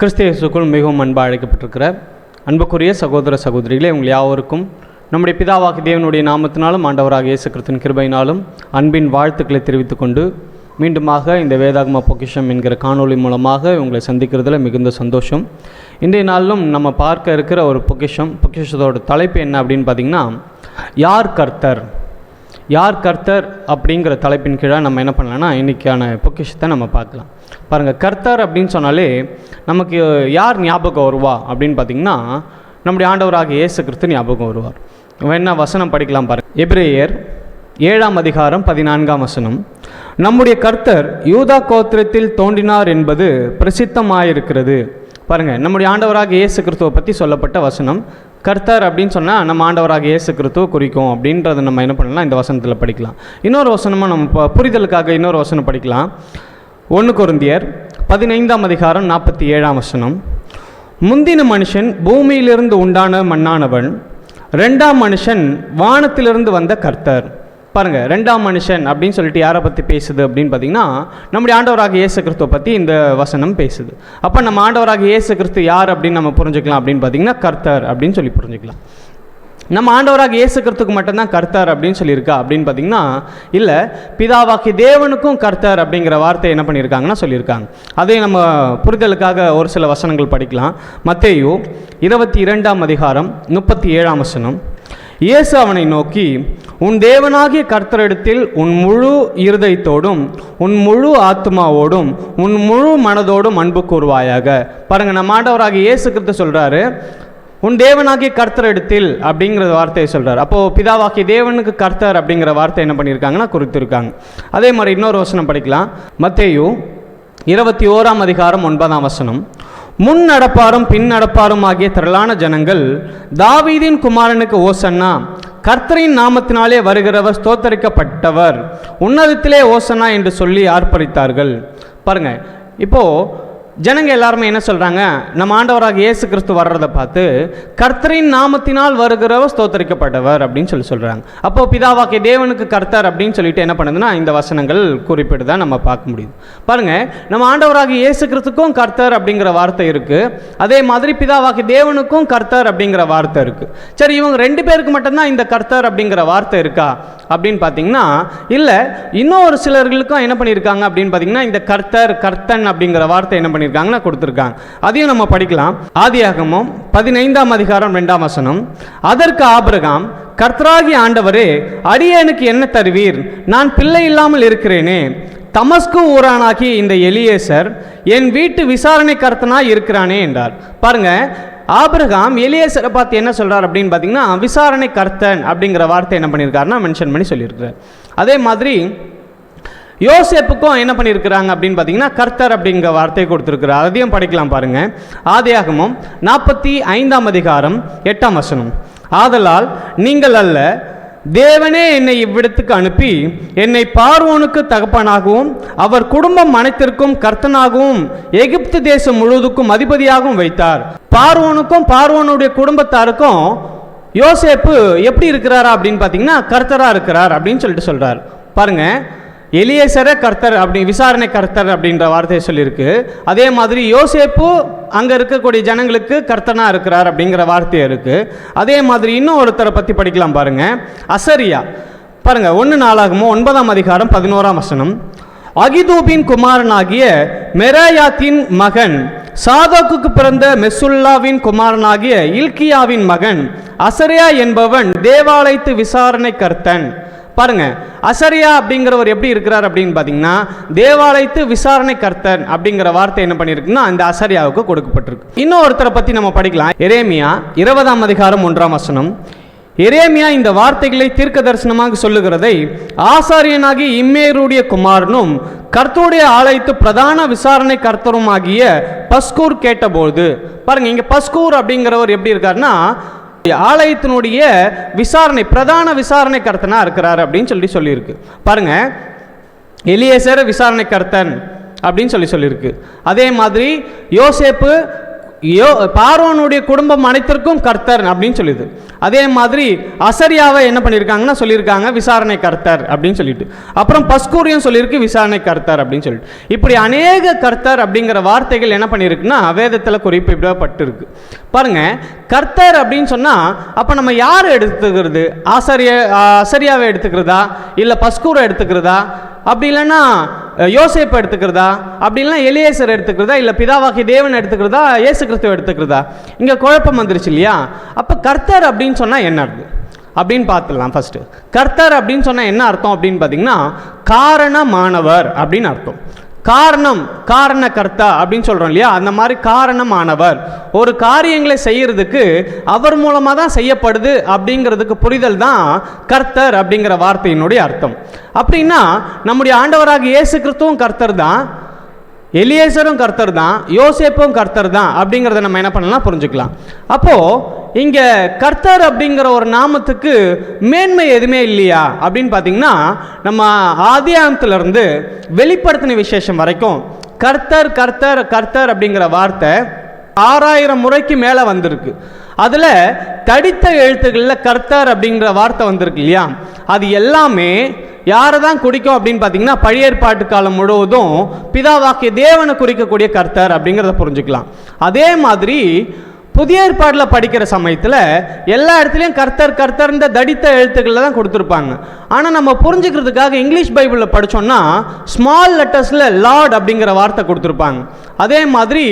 கிறிஸ்தியசுக்குள் மிகவும் அன்பாக அழைக்கப்பட்டிருக்கிற அன்புக்குரிய சகோதர சகோதரிகளே உங்கள் யாவருக்கும் நம்முடைய பிதாவாகி தேவனுடைய நாமத்தினாலும் ஆண்டவராக இயேசு கிறிஸ்துவின் கிருபையினாலும் அன்பின் வாழ்த்துக்களை தெரிவித்துக்கொண்டு மீண்டுமாக இந்த வேதாகம பொக்கிஷம் என்கிற காணொளி மூலமாக உங்களை சந்திக்கிறதுல மிகுந்த சந்தோஷம். இன்றைய நாளிலும் நம்ம பார்க்க இருக்கிற ஒரு பொக்கிஷம் பொக்கிஷத்தோட தலைப்பு என்ன அப்படின்னு பார்த்தீங்கன்னா யார் கர்த்தர்? யார் கர்த்தர் அப்படிங்கிற தலைப்பின் கீழே நம்ம என்ன பண்ணலாம்னா இன்றைக்கான பொக்கிஷத்தை நம்ம பார்க்கலாம். பாருங்கள் கர்த்தர் அப்படின்னு சொன்னாலே நமக்கு யார் ஞாபகம் வருவா அப்படின்னு பார்த்தீங்கன்னா நம்முடைய ஆண்டவராக இயேசு கிறிஸ்து ஞாபகம் வருவார். வேணா வசனம் படிக்கலாம் பாருங்க. எப்ரேயர் ஏழாம் அதிகாரம் பதினான்காம் வசனம். நம்முடைய கர்த்தர் யூதா கோத்திரத்தில் தோன்றினார் என்பது பிரசித்தமாயிருக்கிறது. பாருங்கள் நம்முடைய ஆண்டவராக இயேசு கிறிஸ்துவை பற்றி சொல்லப்பட்ட வசனம். கர்த்தர் அப்படின்னு சொன்னால் நம்ம ஆண்டவராக இயேசு கிறித்துவ குறிக்கும் அப்படின்றத நம்ம என்ன பண்ணலாம் இந்த வசனத்தில் படிக்கலாம். இன்னொரு வசனமாக நம்ம ப- புரிதலுக்காக இன்னொரு வசனம் படிக்கலாம். ஒன்று குருந்தியர் பதினைந்தாம் அதிகாரம் நாற்பத்தி ஏழாம் வசனம். முந்தின மனுஷன் பூமியிலிருந்து உண்டான மண்ணானவன் ரெண்டாம் மனுஷன் வானத்திலிருந்து வந்த கர்த்தர். பாருங்கள் ரெண்டாம் மனுஷன் அப்படின்னு சொல்லிட்டு யாரை பற்றி பேசுது அப்படின்னு பார்த்தீங்கன்னா நம்முடைய ஆண்டவராக இயேசு கிறிஸ்துவை பற்றி இந்த வசனம் பேசுது. அப்போ நம்ம ஆண்டவராக இயேசு கிறிஸ்து யார் அப்படின்னு நம்ம புரிஞ்சுக்கலாம் அப்படின்னு பார்த்தீங்கன்னா கர்த்தர் அப்படின்னு சொல்லி புரிஞ்சுக்கலாம். நம்ம ஆண்டவராக இயேசு கிறிஸ்துக்கு மட்டும்தான் கர்த்தர் அப்படின்னு சொல்லியிருக்கா அப்படின்னு பார்த்தீங்கன்னா இல்லை பிதாவாக்கி தேவனுக்கும் கர்த்தர் அப்படிங்கிற வார்த்தை என்ன பண்ணியிருக்காங்கன்னா சொல்லியிருக்காங்க. அதையும் நம்ம புரிதலுக்காக ஒரு சில வசனங்கள் படிக்கலாம். மத்தேயு இருபத்தி இரண்டாம் அதிகாரம் முப்பத்தி ஏழாம் வசனம். இயேசு அவனை நோக்கி உன் தேவனாகிய கர்த்தரிடத்தில் உன் முழு இருதயத்தோடும் உன் முழு ஆத்மாவோடும் உன் முழு மனதோடும் அன்பு கூறுவாயாக. பாருங்க நம்ம ஆண்டவராக இயேசு கிறிஸ்து சொல்றாரு உன் தேவனாகிய கர்த்தர் இடத்தில் அப்படிங்கிற வார்த்தையை சொல்கிறார் அப்போது பிதாவாக்கிய தேவனுக்கு கர்த்தர் அப்படிங்கிற வார்த்தை என்ன பண்ணியிருக்காங்கன்னா குறித்திருக்காங்க. அதே மாதிரி இன்னொரு வசனம் படிக்கலாம். மத்தேயு இருபத்தி ஓராம் அதிகாரம் ஒன்பதாம் வசனம். முன் நடப்பாரும் பின் நடப்பாரும் ஆகிய திரளான ஜனங்கள் தாவீதின் குமாரனுக்கு ஓசன்னா கர்த்தரின் நாமத்தினாலே வருகிறவர் ஸ்தோத்தரிக்கப்பட்டவர். உன்னதத்திலே ஓசனா என்று சொல்லி ஆர்ப்பரித்தார்கள். பாருங்க இப்போ ஜனங்க எல்லாருமே என்ன சொல்கிறாங்க நம்ம ஆண்டவராக இயேசு கிறிஸ்து வர்றதை பார்த்து கர்த்தரின் நாமத்தினால் வருகிறவர் ஸ்தோத்தரிக்கப்பட்டவர் அப்படின்னு சொல்லி சொல்கிறாங்க அப்போது பிதாவாக்கிய தேவனுக்கு கர்த்தர் அப்படின்னு சொல்லிட்டு என்ன பண்ணுதுன்னா இந்த வசனங்கள் குறிப்பிட்டு தான் நம்ம பார்க்க முடியுது. பாருங்க நம்ம ஆண்டவராக இயேசு கிறிஸ்துக்கும் கர்த்தர் அப்படிங்கிற வார்த்தை இருக்குது அதே மாதிரி பிதாவாக்கிய தேவனுக்கும் கர்த்தர் அப்படிங்கிற வார்த்தை இருக்குது சரி இவங்க ரெண்டு பேருக்கு மட்டும்தான் இந்த கர்த்தர் அப்படிங்கிற வார்த்தை இருக்கா? அப்படின்னு பார்த்தீங்கன்னா இல்லை இன்னும் ஒரு சிலர்களுக்கும் என்ன பண்ணியிருக்காங்க அப்படின்னு பார்த்தீங்கன்னா இந்த கர்த்தர் கர்த்தன் அப்படிங்கிற வார்த்தை என்ன பண்ணியிருக்காங்கன்னா கொடுத்துருக்காங்க. அதையும் நம்ம படிக்கலாம். ஆதியாகமம் பதினைந்தாம் அதிகாரம் ரெண்டாம் வசனம். அதற்கு ஆபிரகாம் கர்த்தராகி ஆண்டவரே அடியனுக்கு என்ன தருவீர்? நான் பிள்ளை இல்லாமல் இருக்கிறேனே. தமஸ்கு ஊரானாகி இந்த எலியேசர் என் வீட்டு விசாரணை கர்த்தனாக இருக்கிறானே என்றார். பாருங்க ஆபிரகாம் எலியேசரை பார்த்து என்ன சொல்றார் அப்படின்னு பார்த்தீங்கன்னா விசாரணை கர்த்தன் அப்படிங்கிற வார்த்தை என்ன பண்ணியிருக்காருன்னா மென்ஷன் பண்ணி சொல்லியிருக்கிறார். அதே மாதிரி யோசேப்புக்கும் என்ன பண்ணியிருக்கிறாங்க அப்படின்னு பார்த்தீங்கன்னா கர்த்தர் அப்படிங்கிற வார்த்தையை கொடுத்துருக்கிறார். அதையும் படிக்கலாம் பாருங்க. ஆதியாகமும் நாற்பத்தி ஐந்தாம் அதிகாரம் எட்டாம் வசனம். ஆதலால் நீங்கள் அல்ல தேவனே என்னை இவ்விடத்துக்கு அனுப்பி என்னை பார்வோனுக்கு தகப்பனாகவும் அவர் குடும்பம் அனைத்திற்கும் கர்த்தனாகவும் எகிப்து தேசம் முழுவதுக்கும் அதிபதியாகவும் வைத்தார். பார்வோனுக்கும் பார்வோனுடைய குடும்பத்தாருக்கும் யோசேப்பு எப்படி இருக்கிறாரா அப்படின்னு பார்த்தீங்கன்னா கர்த்தராக இருக்கிறார் அப்படின்னு சொல்லிட்டு சொல்கிறார் பாருங்க எலியேசர கர்த்தர் அப்படி விசாரணை கர்த்தர் அப்படின்ற வார்த்தையை சொல்லியிருக்கு. அதே மாதிரி யோசேப்பு அங்கே இருக்கக்கூடிய ஜனங்களுக்கு கர்த்தனாக இருக்கிறார் அப்படிங்கிற வார்த்தை இருக்குது அதே மாதிரி இன்னும் ஒருத்தரை பற்றி படிக்கலாம் பாருங்கள் அசரியா. பாருங்க ஒன்று நாளாகமோ? ஒன்பதாம் அதிகாரம் பதினோராம் வசனம். அகிதூபின் குமாரனாகிய மெராயாத்தின் மகன் சாதோக்குக்கு பிறந்த மெசுல்லாவின் குமாரனாகிய இல்கியாவின் மகன் அசரியா என்பவன் தேவாலயத்து விசாரணை கர்த்தன். பாருங்க அசரியா அப்படிங்கிறவர் எப்படி இருக்கிறார் அப்படின்னு பார்த்தீங்கன்னா தேவாலயத்து விசாரணை கர்த்தன் அப்படிங்கிற வார்த்தை என்ன பண்ணியிருக்குன்னா அந்த அசரியாவுக்கு கொடுக்கப்பட்டிருக்கு. இன்னும் ஒருத்தரை பற்றி நம்ம படிக்கலாம். எரேமியா இருபதாம் அதிகாரம் ஒன்றாம் வசனம். எரேமியா இந்த வார்த்தைகளை தீர்க்க தரிசனமாக சொல்லுகிறதை ஆசாரியனாகி இம்மேருடைய குமாரனும் கர்த்தருடைய ஆலயத்து பிரதான விசாரணை கர்த்தரும் ஆகிய பஸ்கூர் கேட்டபோது பாருங்க இங்கே பஸ்கூர் அப்படிங்கிறவர் எப்படி இருக்காருன்னா ஆலயத்தினுடைய விசாரணை பிரதான விசாரணை கர்த்தனா இருக்கிறார் அப்படின்னு சொல்லி சொல்லியிருக்கு. பாருங்க எலியேசர் விசாரணை கர்த்தன் அப்படின்னு சொல்லி சொல்லியிருக்கு. அதே மாதிரி யோசேப்பு யோ பார்வனுடைய குடும்பம் அனைத்திற்கும் கர்த்தர் அப்படின்னு சொல்லுது. அதே மாதிரி அசரியாவை என்ன பண்ணியிருக்காங்கன்னா சொல்லியிருக்காங்க விசாரணை கர்த்தர் அப்படின்னு சொல்லிட்டு. அப்புறம் பஸ்கூரியும் சொல்லியிருக்கு விசாரணை கர்த்தர் அப்படின்னு சொல்லிட்டு. இப்படி அநேக கர்த்தர் அப்படிங்கிற வார்த்தைகள் என்ன பண்ணியிருக்குன்னா வேதத்தில் குறிப்பிடப்பட்டிருக்கு பாருங்க கர்த்தர் அப்படின்னு சொன்னால் அப்போ நம்ம யார் எடுத்துக்கிறது? ஆசரிய அசரியாவை எடுத்துக்கிறதா? இல்லை பஸ்கூரை எடுத்துக்கிறதா? அப்படி இல்லைன்னா அஹ், யோசேப்பை எடுத்துக்கிறதா? அப்படி இல்லைன்னா எலியேசர் எடுத்துக்கிறதா? இல்லை பிதாவாகி தேவன் எடுத்துக்கிறதா? இயேசு கிறிஸ்துவ எடுத்துக்கிறதா? இங்கே குழப்பம் வந்துருச்சு இல்லையா? அப்போ கர்த்தர் அப்படின்னு சொன்னால் என்ன அர்த்தம்? அப்படின்னு பார்த்துடலாம் ஃபஸ்ட்டு கர்த்தர் அப்படின்னு சொன்னால் என்ன அர்த்தம் அப்படின்னு பார்த்தீங்கன்னா காரணமானவர் அப்படின்னு அர்த்தம். காரணம் காரணக்கர்த்தா அப்படின்னு சொல்கிறோம் இல்லையா? அந்த மாதிரி காரணமானவர். ஒரு காரியங்களை செய்கிறதுக்கு அவர் மூலமாக தான் செய்யப்படுது அப்படிங்கிறதுக்கு புரிதல் தான் கர்த்தர் அப்படிங்கிற வார்த்தையினுடைய அர்த்தம். அப்படின்னா நம்முடைய ஆண்டவராக இயேசு கிறிஸ்துவும் கர்த்தர் தான் எலியேசரும் கர்த்தர் தான் யோசேப்பும் கர்த்தர் தான் அப்படிங்கிறத நம்ம என்ன பண்ணலாம்? புரிஞ்சுக்கலாம். அப்போது இங்கே கர்த்தர் அப்படிங்கிற ஒரு நாமத்துக்கு மேன்மை எதுவுமே இல்லையா? அப்படின்னு பார்த்தீங்கன்னா நம்ம ஆதியாமத்திலிருந்து வெளிப்படுத்தின விசேஷம் வரைக்கும் கர்த்தர் கர்த்தர் கர்த்தர் அப்படிங்கிற வார்த்தை ஆறாயிரம் முறைக்கு மேலே வந்திருக்கு. அதில் தடித்த எழுத்துக்களில் கர்த்தர் அப்படிங்கிற வார்த்தை வந்திருக்கு இல்லையா? அது எல்லாமே யாரை தான் குறிக்கும் அப்படின்னு பார்த்தீங்கன்னா பழைய ஏற்பாட்டு காலம் முழுவதும் பிதாவாக்கிய தேவனை குறிக்கக்கூடிய கர்த்தர் அப்படிங்கிறத புரிஞ்சுக்கலாம். அதே மாதிரி புதிய ஏற்பாடில் படிக்கிற சமயத்தில் எல்லா இடத்துலையும் கர்த்தர் கர்த்தர்ன்ற தடித்த எழுத்துக்களில் தான் கொடுத்துருப்பாங்க. ஆனால் நம்ம புரிஞ்சுக்கிறதுக்காக இங்கிலீஷ் பைபிளில் படித்தோம்னா ஸ்மால் லெட்டர்ஸில் லார்ட் அப்படிங்கிற வார்த்தை கொடுத்துருப்பாங்க. அதே மாதிரி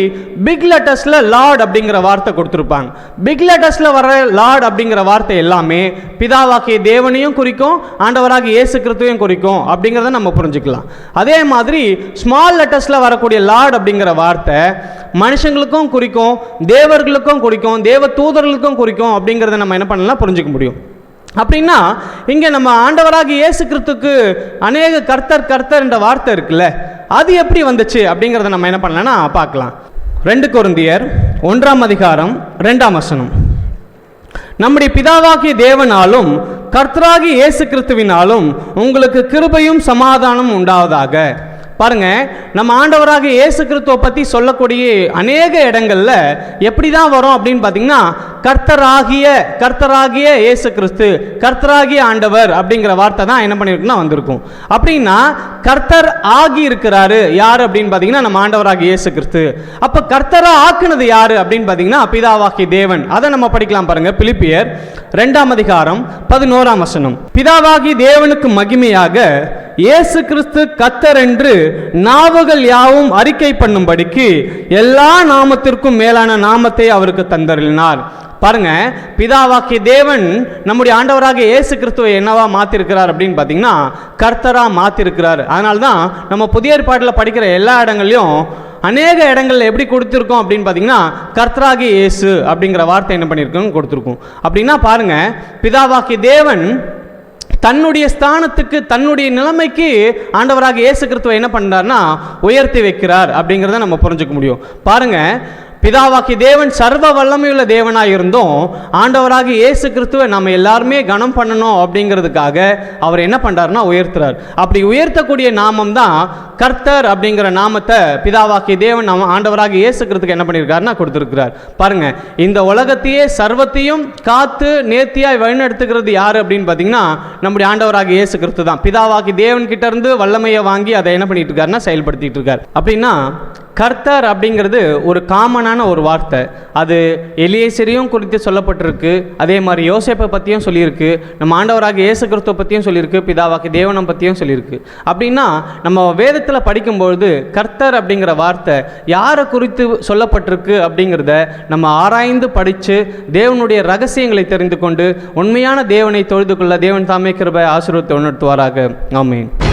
பிக் லெட்டர்ஸில் லார்ட் அப்படிங்கிற வார்த்தை கொடுத்துருப்பாங்க. பிக் லெட்டர்ஸில் வர லார்ட் அப்படிங்கிற வார்த்தை எல்லாமே பிதாவாக்கிய தேவனையும் குறிக்கும் ஆண்டவராக இயேசு கிறிஸ்துவையும் குறிக்கும் அப்படிங்கிறத நம்ம புரிஞ்சுக்கலாம். அதே மாதிரி ஸ்மால் லெட்டர்ஸில் வரக்கூடிய லார்ட் அப்படிங்கிற வார்த்தை மனுஷங்களுக்கும் குறிக்கும் தேவர்களுக்கும் தேவனுக்கும் குறிக்கும் தேவ தூதர்களுக்கும் குறிக்கும் அப்படிங்கிறத நம்ம என்ன பண்ணலாம் புரிஞ்சுக்க முடியும். அப்படின்னா இங்கே நம்ம ஆண்டவராக இயேசு கிறிஸ்துக்கு அநேக கர்த்தர் கர்த்தர் என்ற வார்த்தை இருக்குல்ல அது எப்படி வந்துச்சு அப்படிங்கிறத நம்ம என்ன பண்ணலாம்னா பார்க்கலாம். ரெண்டு குருந்தியர் ஒன்றாம் அதிகாரம் ரெண்டாம் வசனம். நம்முடைய பிதாவாகிய தேவனாலும் கர்த்தராகி இயேசு கிறிஸ்துவினாலும் உங்களுக்கு கிருபையும் சமாதானம் உண்டாவதாக. பாருங்க நம்ம ஆண்டவராக இயேசு கிறிஸ்துவை பற்றி சொல்லக்கூடிய அநேக இடங்கள்ல எப்படி தான் வரும் அப்படின்னு பார்த்தீங்கன்னா கர்த்தராகிய கர்த்தராகிய இயேசு கிறிஸ்து கர்த்தராகிய ஆண்டவர் அப்படிங்கிற வார்த்தை தான் என்ன பண்ணியிருக்குன்னா வந்திருக்கும். அப்படின்னா கர்த்தர் ஆகி இருக்கிறாரு யார் அப்படின்னு பார்த்தீங்கன்னா நம்ம ஆண்டவராக இயேசு கிறிஸ்து அப்போ கர்த்தரா ஆக்குனது யாரு அப்படின்னு பார்த்தீங்கன்னா பிதாவாகி தேவன். அதை நம்ம படிக்கலாம் பாருங்க பிலிப்பியர் ரெண்டாம் அதிகாரம் பதினோராம் வசனம். பிதாவாகி தேவனுக்கு மகிமையாக இயேசு கிறிஸ்து கத்தர் என்று நாவுகள் யாவும் அறிக்கை பண்ணும்படிக்கு எல்லா நாமத்திற்கும் மேலான நாமத்தை அவருக்கு தந்தருளினார். பாருங்க பிதாவாக்கிய தேவன் நம்முடைய ஆண்டவராக இயேசு கிறிஸ்துவை என்னவா மாத்திருக்கிறார் அப்படின்னு பார்த்தீங்கன்னா கர்த்தராக மாத்திருக்கிறார். அதனால தான் நம்ம புதிய ஏற்பாட்டில் படிக்கிற எல்லா இடங்கள்லையும் அநேக இடங்கள்ல எப்படி கொடுத்துருக்கோம் அப்படின்னு பார்த்தீங்கன்னா கர்த்தராகி இயேசு அப்படிங்கிற வார்த்தை என்ன பண்ணியிருக்கோம் கொடுத்துருக்கோம். அப்படின்னா பாருங்க பிதாவாக்கிய தேவன் தன்னுடைய ஸ்தானத்துக்கு தன்னுடைய நிலைமைக்கு ஆண்டவராக இயேசு கிறிஸ்துவை என்ன பண்ணுறாருன்னா உயர்த்தி வைக்கிறார் அப்படிங்கிறத நம்ம புரிஞ்சுக்க முடியும். பாருங்க பிதாவாக்கி தேவன் சர்வ வல்லமையுள்ள தேவனாக இருந்தும் ஆண்டவராக இயேசு கிறிஸ்துவை நம்ம எல்லாருமே கனம் பண்ணணும் அப்படிங்கிறதுக்காக அவர் என்ன பண்ணுறாருன்னா உயர்த்துறார். அப்படி உயர்த்தக்கூடிய நாமம் தான் கர்த்தர் அப்படிங்கிற நாமத்தை பிதாவாக்கிய தேவன் நம்ம ஆண்டவராக இயேசு கிறிஸ்துக்கு என்ன பண்ணியிருக்காருன்னா கொடுத்துருக்கிறார். பாருங்க இந்த உலகத்தையே சர்வத்தையும் காத்து நேர்த்தியாய் வழிநடத்துகிறது யார் அப்படின்னு பார்த்தீங்கன்னா நம்முடைய ஆண்டவராக இயேசு கிறிஸ்து தான் பிதாவாக்கி தேவன் கிட்ட இருந்து வல்லமையை வாங்கி அதை என்ன பண்ணிட்டு இருக்காருன்னா செயல்படுத்திட்டு இருக்கார். அப்படின்னா கர்த்தர் அப்படிங்கிறது ஒரு காமனான ஒரு வார்த்தை. அது எலியேசரையும் குறித்து சொல்லப்பட்டிருக்கு. அதே மாதிரி யோசேப்பை பற்றியும் சொல்லியிருக்கு. நம்ம ஆண்டவராக இயேசு கிறிஸ்துவ பற்றியும் சொல்லியிருக்கு. பிதாவாக்கு தேவனம் பற்றியும் சொல்லியிருக்கு. அப்படின்னா நம்ம வேதத்தில் படிக்கும்பொழுது கர்த்தர் அப்படிங்கிற வார்த்தை யாரை குறித்து சொல்லப்பட்டிருக்கு அப்படிங்கிறத நம்ம ஆராய்ந்து படித்து தேவனுடைய ரகசியங்களை தெரிந்து கொண்டு உண்மையான தேவனை தொழுது கொள்ள தேவன் தாமே கிருபை ஆசீர்வத்தை உணர்த்துவாராக. ஆமென்.